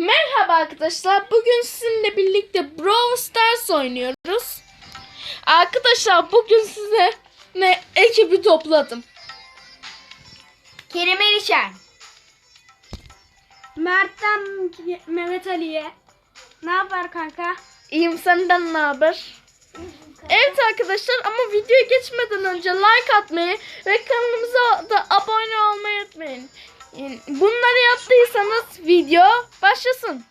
Merhaba arkadaşlar. Bugün sizinle birlikte Brawl Stars oynuyoruz. Arkadaşlar bugün size ne ekibi topladım. Kerim Erişen. Mert'ten Mehmet Ali'ye. Ne haber kanka? İyiyim senden ne haber? Evet arkadaşlar ama videoya geçmeden önce like atmayı ve kanalımıza da abone olmayı unutmayın. Bunları yaptıysanız video başlasın.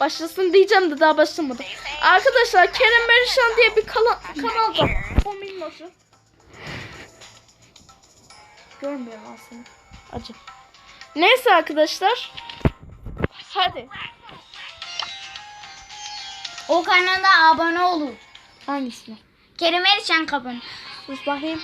Başlasın diyeceğim de daha başlamadı. Arkadaşlar Kerem Berişan diye bir kanal var. O minnoşu. Görmüyorum aslında. Acı. Neyse arkadaşlar. Hadi. O kanala abone olun. Hangisine? Kerim Erişen kapın. Sus bakayım.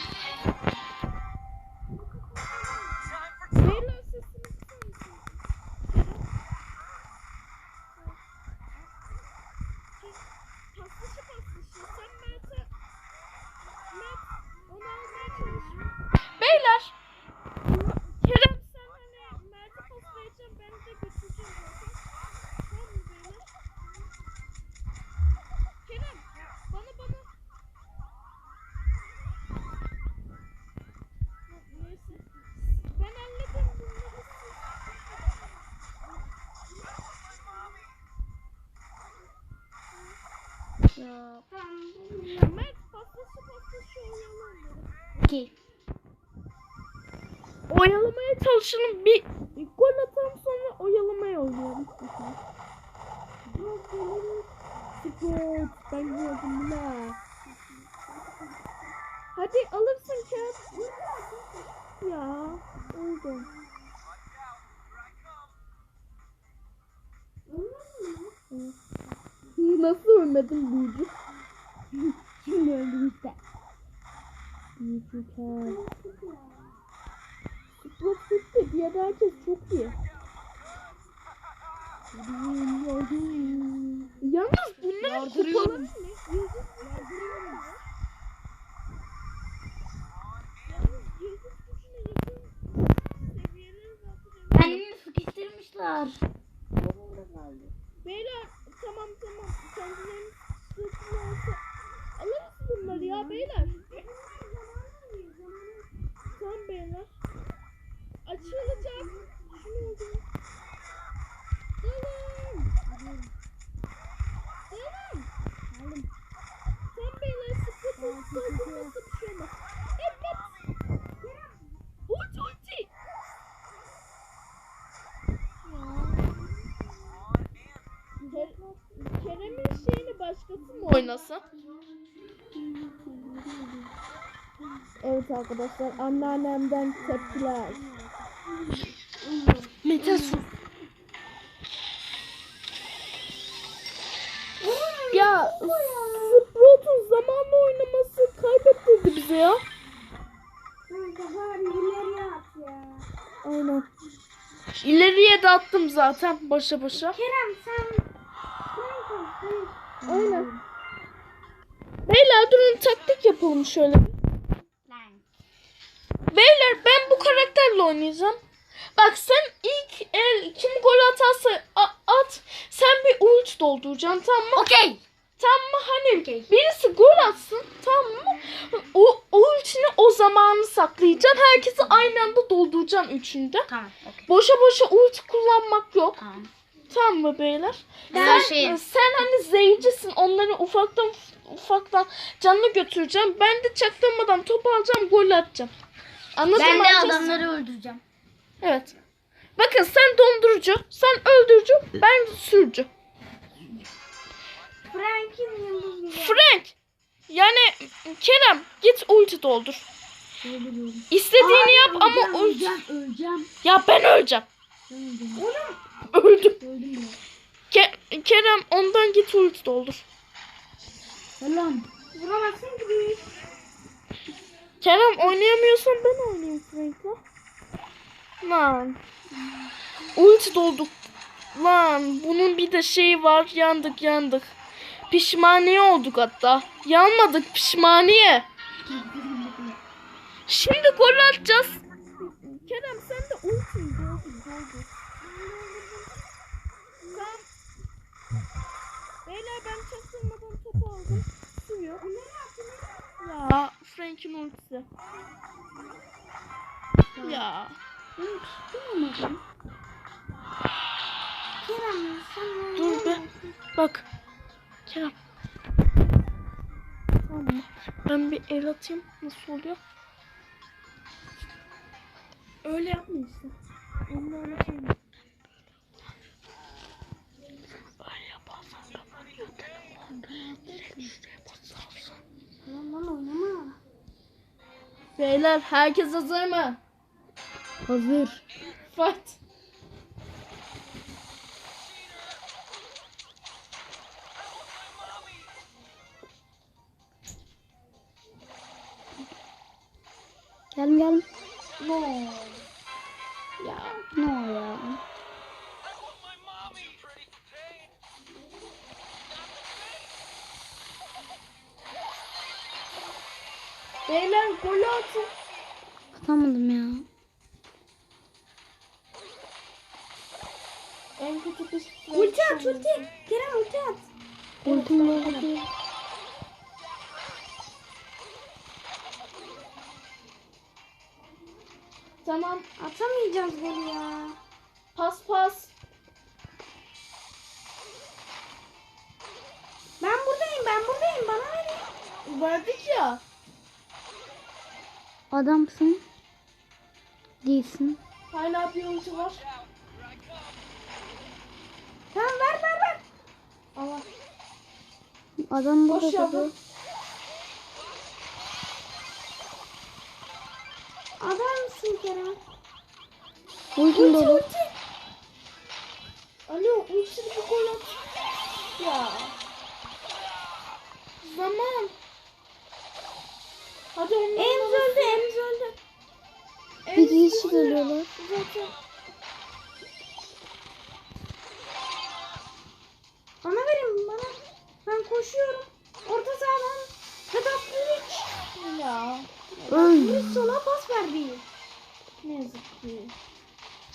Oyalamaya çalışalım. Bir gol atalım sonra oyalamaya oynayalım. Sport. Ben gördüm la. Hadi alırsın kağıt. Ya oldu. Nasıl ölmedin büyücü? Şimdi öldüm işte. Büyücü kağıt. Bitti. Diğer herkes çok iyi. Yalnız bunların kupaları ne? Kendini sıkıştırmışlar. Beyler tamam tamam kendilerini sırtına olsa alırız bunları ya beyler. Tamam beyler. Açılacak. Şunu oldu. Dalın. Dalın. Tamam beyler sıkıntı sıkıntı bir şey olmaz. Evet. Ulti. Ker- Kerem'in şeyini başkası mı oynasa? Evet arkadaşlar anneannemden tepkiler. Zaten başa başa. Kerem sen Aynen. Beyler durun taktik yapalım şöyle. Beyler ben bu karakterle oynayacağım. Bak sen ilk el kim gol atarsa at. Sen bir ult dolduracaksın tamam mı? Okey. Tamam mı? Hani birisi gol atsın tamam mı? O, o ultini o zamanı saklayacaksın. Herkesi aynı anda dolduracaksın üçünde. Tamam. Okey. Boşa boşa ulti kullanmak yok. Tamam. Tamam mı beyler? Ben sen, şeyim. sen hani zeycisin. Onları ufaktan ufaktan canlı götüreceğim. Ben de çaktırmadan top alacağım, gol atacağım. Anladın Ben mı? de arkadaşlar? adamları öldüreceğim. Evet. Bakın sen dondurucu, sen öldürücü, ben sürücü. Frank. Yani Kerem git ulti doldur. İstediğini yap ama ulti. öleceğim. Ya ben öleceğim. Oğlum. Öldüm. Öldüm ya. Ke- Kerem ondan git ulti doldur. Selam. Vuramazsın gibi. Kerem oynayamıyorsan ben oynayayım Frank'la. Lan. Ulti dolduk. Lan bunun bir de şeyi var. Yandık yandık. Pişmaniye olduk hatta. Yanmadık pişmaniye. Şimdi gol atacağız. Kerem sen de olsun. Beyler ben çaktırmadan topu aldım. Sürüyor. Ya Frank'in ultisi. Ya. Ben tutamadım. Kerem sen Dur be. Bak. Kerem. Tamam mı? Ben bir el atayım. Nasıl oluyor? Öyle yapmıyorsun. Onu öyle yapayım. Öyle yaparsan kapanıyor telefon. Direkt şuraya basarsın. Tamam lan oynama. Beyler herkes hazır mı? Hazır. Fight. Gel gel. No. Ya. Ne o ya? Beyler gol atın. Atamadım ya. En kötü kız. Ulti at ulti Atamayacağız golü ya. Pas pas. Ben buradayım ben buradayım bana verin. Verdik ya. Adamsın. Değilsin. Hala bir oyuncu var. Tamam ver ver ver. Allah. Adam burada tabii. Adamsın Kerem. Ulti dolu. ulti. Alo ulti bir gol at. Ya. Zaman. Hadi Emz öldü Emz öldü. Emz Bir kişi öldü. ölüyorlar. Zaten.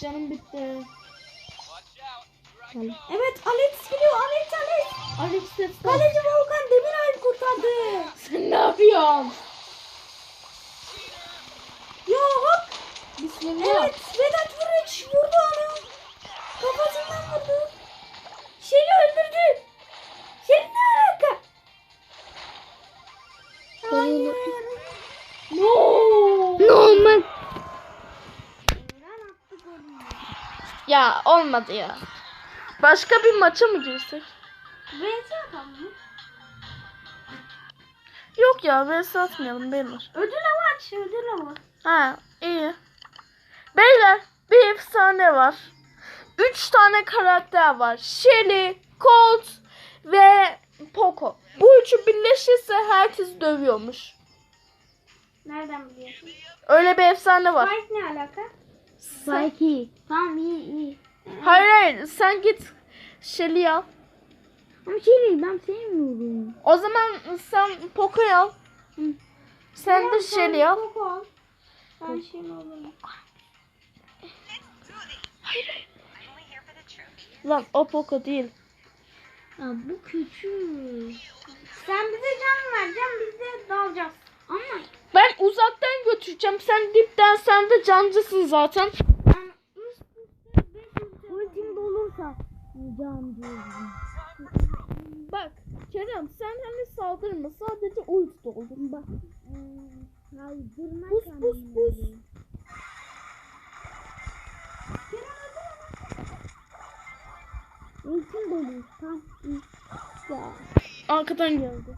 Canım bitti. Evet Alex geliyor. Alex Alex. Alex Tetsel. Kaleci Volkan Demirel kurtardı. Sen ne yapıyorsun? Ya hop. Bismillah. Evet Vedat Muriç vurdu onu. Kafasından vurdu. Şeli öldürdü. Şeli ne alaka? Hayır. No. Normal. Ya olmadı ya. Başka bir maça mı girsek? Atalım mı? Yok ya vs atmayalım beyler. Ödül avı aç. Ödül avı. Ha iyi. Beyler bir efsane var. Üç tane karakter var. Shelly, Colt ve Poco. Bu üçü birleşirse herkes dövüyormuş. Nereden biliyorsun? Öyle bir efsane var. Spike ne alaka? Spike iyi. Tamam iyi iyi. Hayır hayır sen git Shelly'i al. Ama şey ben sevmiyorum. O zaman sen Poco'yu al. Sen de Shelly'i al. Poco al. Ben şey mi olurum? Lan o Poco değil. Ya bu küçük. Sen bize can vereceksin biz de dalacağız. Ama Ben uzaktan götüreceğim. Sen dipten sen de cancısın zaten. ben ultim dolursa can diyorum. Bak Kerem sen hani saldırma sadece ulti doldur. Bak. Kaydırma Buz, buz, buz. Ultim dolu. Tamam. Ya. Arkadan geldi.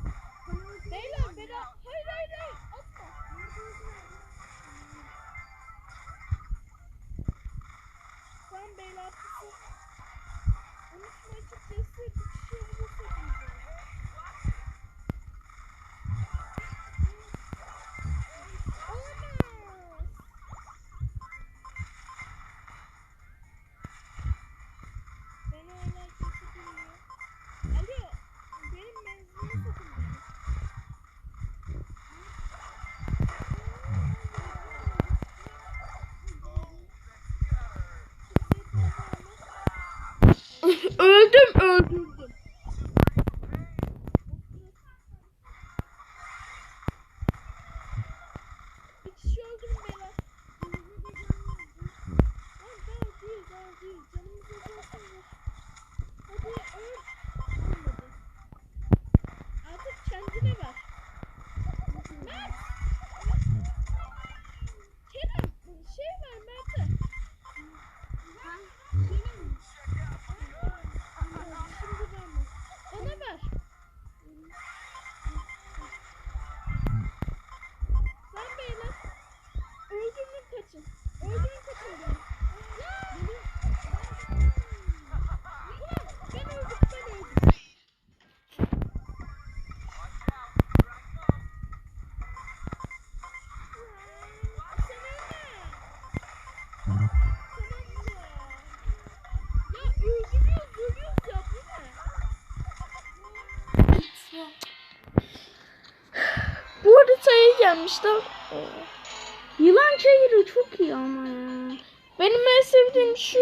Gelmişler. Ee, Yılan çayırı çok iyi ama ya. Benim en sevdiğim şu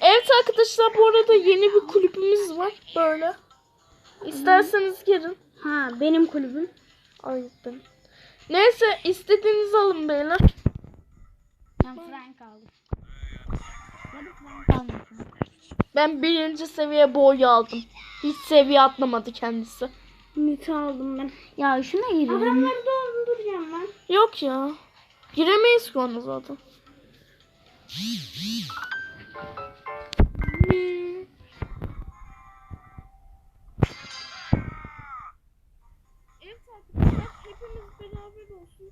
Evet arkadaşlar bu arada yeni bir kulübümüz var böyle. İsterseniz gelin. Ha benim kulübüm. Ay ben. Neyse istediğinizi alın beyler. Ben Frank aldım. Ya da Frank almışım. Ben birinci seviye boyu aldım. Hiç seviye atlamadı kendisi. Nita aldım ben. Ya şuna girelim. Adamları dolduracağım ben. Yok ya. Giremeyiz ki ona zaten. Evet arkadaşlar hepimiz beraber olsun.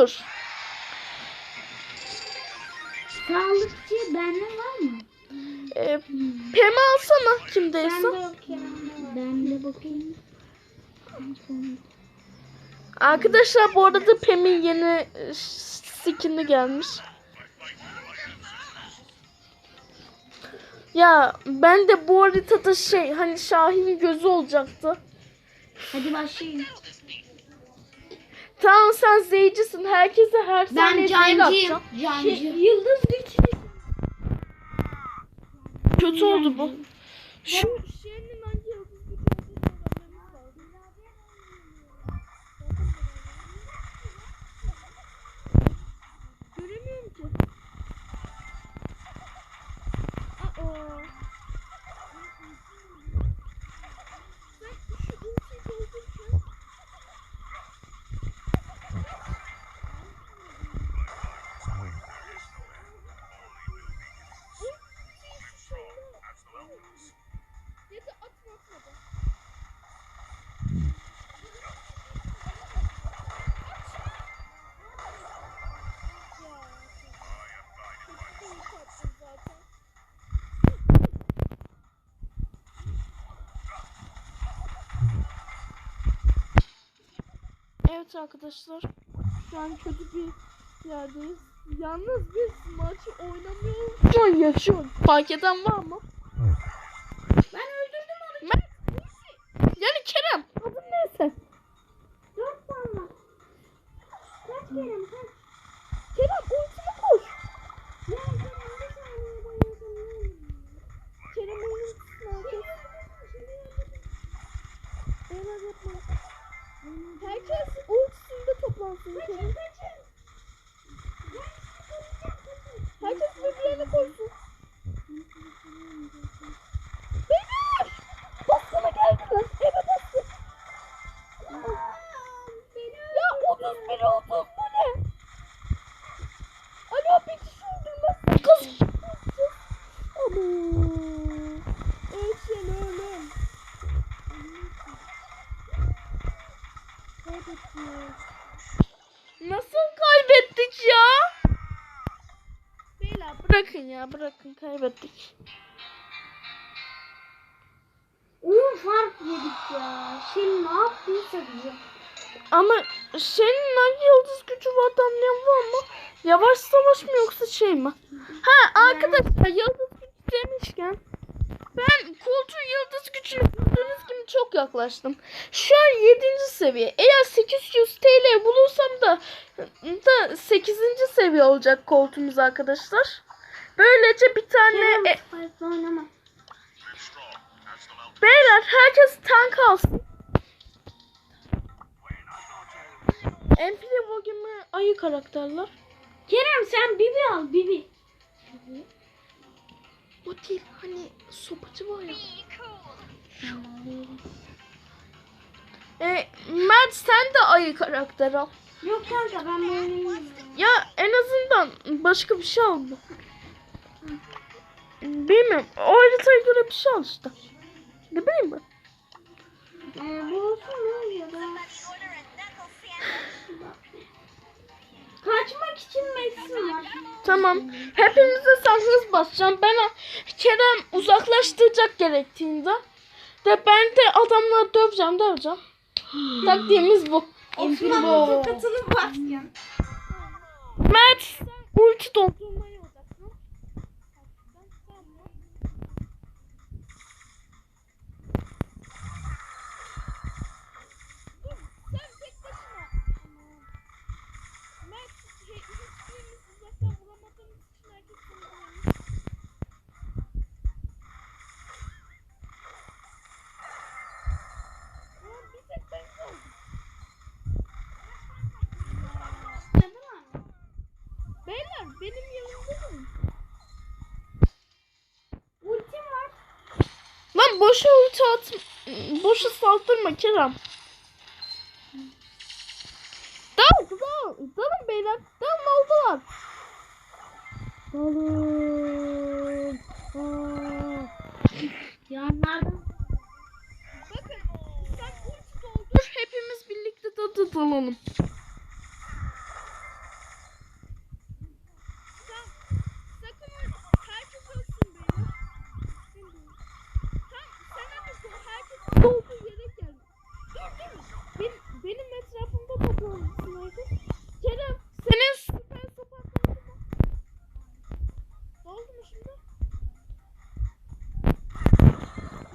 Budur. Sağlıkçı bende var mı? Ee, Pema alsana kimdeyse. Ben de bakayım. Arkadaşlar bu arada Pem'in yeni e, skin'i gelmiş. Ya ben de bu haritada şey hani Şahin gözü olacaktı. Hadi başlayın. Tamam sen zeycisin. Herkese her saniye zehir atacağım. Cancı. yıldız güçlü. Kötü oldu bu. Şu Evet arkadaşlar. Şu an kötü bir yerdeyiz. Yalnız biz maçı oynamıyoruz. Şu an yaşıyor. Fark eden var mı? Bırakın ya bırakın kaybettik. Oyun fark yedik ya. Şimdi ne yaptıysa bize. Ama senin hangi yıldız gücü var da anlayamam ama yavaş savaş mı yoksa şey mi? Ha arkadaşlar yıldız gücü demişken ben koltuğun yıldız gücüne gördüğünüz gibi çok yaklaştım. Şu an 7. seviye. Eğer 800 TL bulursam da da 8. seviye olacak koltuğumuz arkadaşlar. Böylece bir tane e, beyler herkes tank alsın. Empire Vogue'mi ayı karakterler. Kerem sen Bibi al Bibi. O değil hani sopacı var ya. E, Mert sen de ayı karakter al. Yok kanka ben böyle. Ya en azından başka bir şey al. Bilmiyorum. O haritaya göre bir şey al işte. Ne bileyim ben. Ee, bu olsun ne ya da. Kaçmak için Max'im var. Tamam. Hepimize sen hız basacaksın. Ben Kerem uzaklaştıracak gerektiğinde. De ben de adamları döveceğim döveceğim. Taktiğimiz bu. Osman'ın tokatını basacağım. Mert ulti doldurmaya odaklan. Beyler benim yanımda mı? Ultim var. Lan boşa ulti at. Boşa saldırma Kerem. Dal dal. Dalın beyler. Dalın oldular. Dalın. Aa. Yanlardan. Bakın sen ulti doldur. Hepimiz birlikte dadı dalalım. Sen sakın öyle- herkes ölsün beyler. Sen, sen hadi herkes olduğu yere gel. Dur dur. Benim, benim etrafımda toplanmışsın herkes. Kerem senin süper sopan mu? Doldu mu şimdi?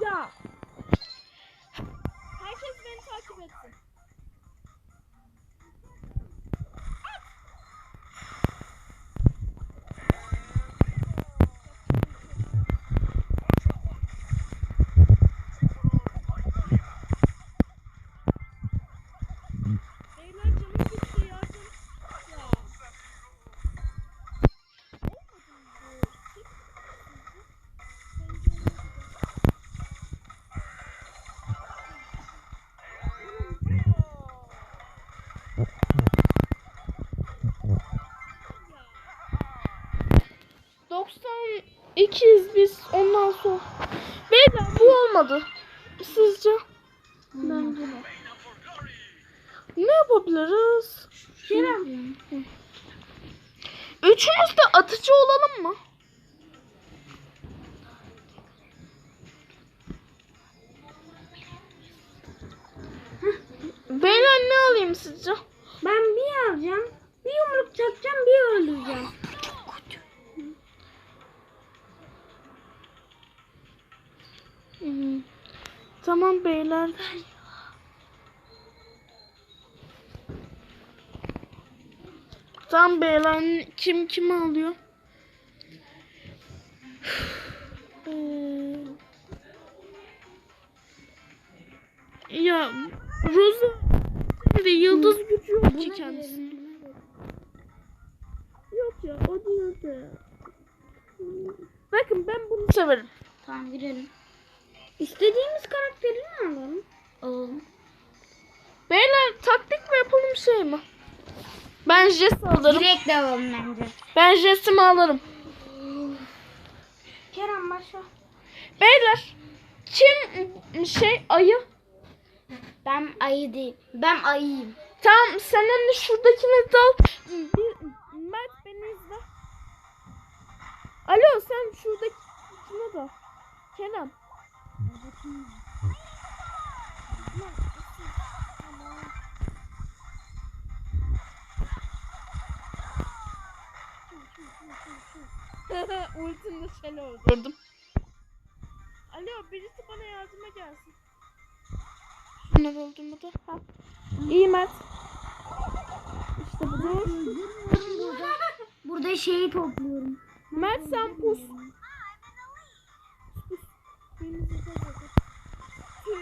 Ya. Herkes beni takip etsin. İkiyiz biz ondan sonra. Beyler bu olmadı. Sizce? Bence de. Ne yapabiliriz? Kerem. Üçümüz de atıcı olalım mı? Beyler ne alayım sizce? Ben bir alacağım. Bir yumruk çakacağım bir öldüreceğim. Tamam beyler. Tamam beyler kim kimi alıyor? Ee, ya Rosa şimdi yıldız gücü yok ki kendisinde. Yok ya o de. Bakın ben bunu severim. Tamam girelim. İstediğimiz karakteri mi alalım? Alalım. Beyler taktik mi yapalım şey mi? Ben Jess alırım. Direkt de alalım bence. Ben Jess'imi alırım. Kerem başla. Beyler kim şey ayı? Ben ayı değil. Ben ayıyım. Tamam sen hani şuradakini dal. Bir, Mert beni izle. şuradaki şuna da. Kenan. Ultimle seni öldürdüm. Alo birisi bana yardıma gelsin. Şunları öldürme de. Ha. İyi Mert. İşte budur. Burada, burada şeyi topluyorum. Mert sen pus. Pus. Birimizi de öldür. Tüh. Lan, ultim de tutuyor. Ya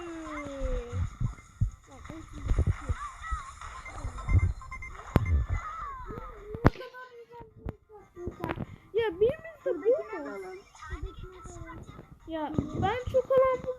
birimiz de bu mu? Ya ben çok alan bu.